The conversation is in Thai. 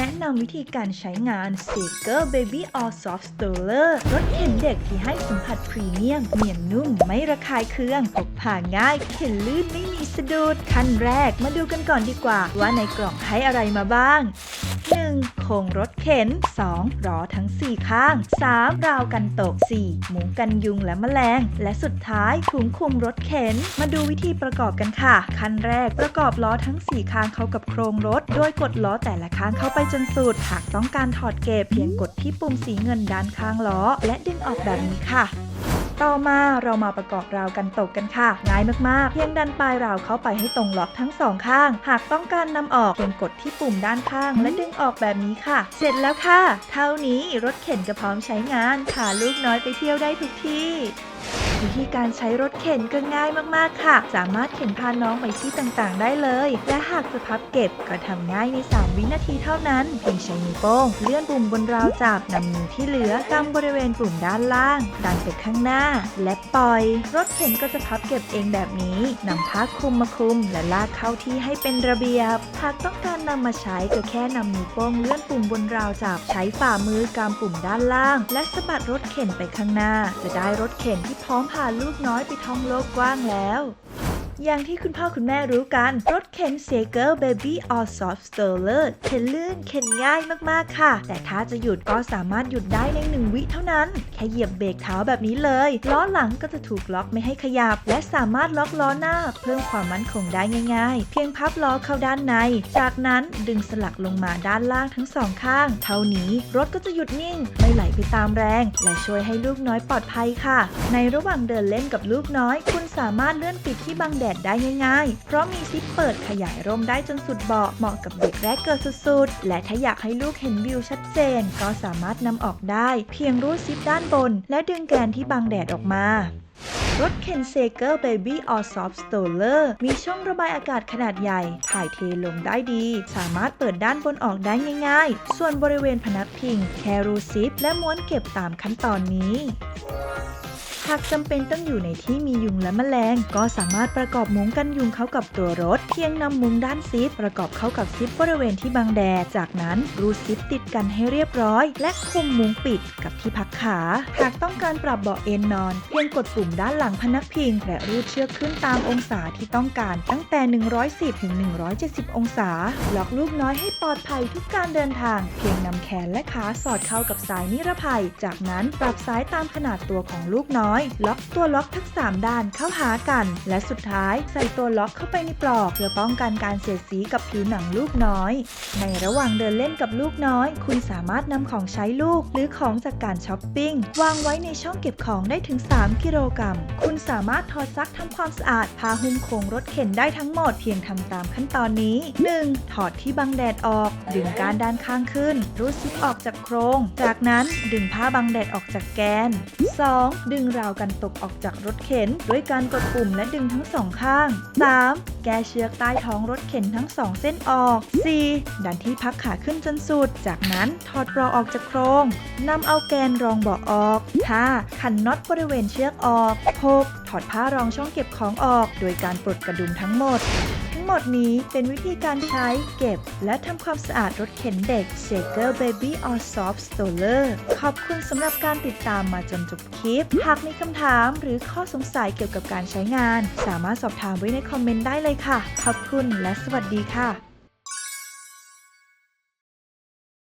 แนะนำวิธีการใช้งาน s e g e r Baby All Soft Stroller รถเข็นเด็กที่ให้สัมผัสพรีเมียมเนียนนุ่มไม่ระคายเคืองพกพาง่ายเข็นลื่นไม่มีสะดุดขั้นแรกมาดูกันก่อนดีกว่า ว่าในกล่องให้อะไรมาบ้าง 1. โครงรถเข็น 2. ล้อทั้ง 4 ข้าง 3. ราวกันตก 4. หมูกันยุงและแมลง และสุดท้ายถุงคลุมรถเข็น มาดูวิธีประกอบกันค่ะ ขั้นแรกประกอบล้อทั้ง 4 ข้างเข้ากับโครงรถ โดยกดล้อแต่ละข้างเข้าไปจนสุด หากต้องการถอดเก็บเพียงกดที่ปุ่มสีเงินด้านข้างล้อ และดึงออกแบบนี้ค่ะ ต่อมาเรามาประกอบราวกันตกกันค่ะ ง่ายมากๆ เพียงดันปลายราวเข้าไปให้ตรงล็อกทั้งสองข้าง หากต้องการนำออกเพียงกดที่ปุ่มด้านข้าง และดึงออกแบบนี้ค่ะ เสร็จแล้วค่ะ เท่านี้รถเข็นก็พร้อมใช้งานพาลูกน้อยไปเที่ยวได้ทุกที่ วิธีการใช้รถเข็นก็ง่ายมากๆค่ะ สามารถเข็นพาน้องไปที่ต่างๆ ได้เลย และหากจะพับเก็บก็ทำง่ายใน 3 วินาทีเท่านั้น เพียงใช้นิ้วโป้งเลื่อนปุ่มบนราวจับนำมือที่เหลือกำบริเวณปุ่มด้านล่าง ดันไปข้างหน้า และปล่อย รถเข็นก็จะพับเก็บเองแบบนี้นำผ้าคลุมมาคลุม และลากเข้าที่ให้เป็นระเบียบหากต้องการนำมาใช้ก็แค่นำนิ้วโป้งเลื่อนปุ่มบนราวจับใช้ฝ่ามือกำปุ่มด้านล่าง และสะบัดรถเข็นไปข้างหน้า จะได้รถเข็นที่พร้อมพาลูกน้อยไปท่องโลกกว้างแล้ว อย่างที่คุณพ่อคุณแม่รู้กัน รถเข็นเซเกอร์เบบี้ออ l Soft Stroller เข็นลื่นเข็นง่ายมากๆค่ะ แต่ถ้าจะหยุดก็สามารถหยุดได้ในหนึ่งวิเท่านั้น แค่เหยียบเบรกเท้าแบบนี้เลย ล้อหลังก็จะถูกล็อกไม่ให้ขยับ และสามารถล็อกล้อหน้า เพิ่มความมั่นคงได้ง่าย ๆ เพียงพับล้อเข้าด้านใน จากนั้นดึงสลักลงมาด้านล่างทั้งสองข้าง เท่านี้รถก็จะหยุดนิ่ง ไม่ไหลไปตามแรง และช่วยให้ลูกน้อยปลอดภัยค่ะ ในระหว่างเดินเล่นกับลูกน้อย คุณสามารถเลื่อนปิดที่บังแดดได้ง่ายๆ เพราะมีซิปเปิดขยายร่มได้จนสุดเบาะเหมาะกับเด็กแรกเกิดสุดๆ และถ้าอยากให้ลูกเห็นวิวชัดเจน ก็สามารถนำออกได้ เพียงรูดซิปด้านบน และดึงแกนที่บังแดดออกมารถเคนเซเกอร์เบบี้ออ l Soft Stroller มีช่องระบายอากาศขนาดใหญ่ ถ่ายเทลมได้ดี สามารถเปิดด้านบนออกได้ง่ายๆ ส่วนบริเวณพนักพิง แครูซิปและม้วนเก็บตามขั้นตอนนี้ หากจำเป็นต้องอยู่ในที่มียุงและแมลง ก็สามารถประกอบมุ้งกันยุงเข้ากับตัวรถ เพียงนำมุ้งด้านซิปประกอบเข้ากับซิปบริเวณที่บังแดด จากนั้นรูดซิปติดกันให้เรียบร้อย และคุมมุ้งปิดกับที่พักขา หากต้องการปรับเบาะเอนนอน เพียงกดปุ่มด้านหลังพนักพิง และรูดเชือกขึ้นตามองศาที่ต้องการตั้งแต่ 110ถึง170 องศา ล็อกลูกน้อยให้ปลอดภัยทุกการเดินทาง เพียงนำแขนและขาสอดเข้ากับสายนิรภัย จากนั้นปรับสายตามขนาดตัวของลูกน้อยล็อกตัวล็อกทั้ง 3 ด้านเข้าหากัน และสุดท้ายใส่ตัวล็อกเข้าไปในปลอก เพื่อป้องกันการเสียดสีกับผิวหนังลูกน้อย ในระหว่างเดินเล่นกับลูกน้อย คุณสามารถนำของใช้ลูกหรือของจากการช้อปปิ้ง วางไว้ในช่องเก็บของได้ถึง 3 กิโลกรัม คุณสามารถถอดซักทำความสะอาดพาหุ้มโครงรถเข็นได้ทั้งหมดเพียงทำตามขั้นตอนนี้ 1. ถอดที่บังแดดออก ดึงการด้านข้างขึ้น รูดซิปออกจากโครง จากนั้นดึงผ้าบังแดดออกจากแกน 2. ดึงราวกันตกออกจากรถเข็น ด้วยการกดปุ่มและดึงทั้งสองข้าง 3. แกะเชือกใต้ท้องรถเข็นทั้งสองเส้นออก 4. ดันที่พักขาขึ้นจนสุด จากนั้นถอดปลอกออกจากโครงนำเอาแกนรองเบาะออก 5. ขันน็อตบริเวณเชือกออก 6. ถอดผ้ารองช่องเก็บของออก โดยการปลดกระดุมทั้งหมด หมดนี้เป็นวิธีการใช้เก็บ และทำความสะอาดรถเข็นเด็ก Shaker Baby or Soft Stroller ขอบคุณสำหรับการติดตามมาจนจบคลิป หากมีคำถามหรือข้อสงสัยเกี่ยวกับการใช้งาน สามารถสอบถามไว้ในคอมเมนต์ได้เลยค่ะ ขอบคุณและสวัสดีค่ะ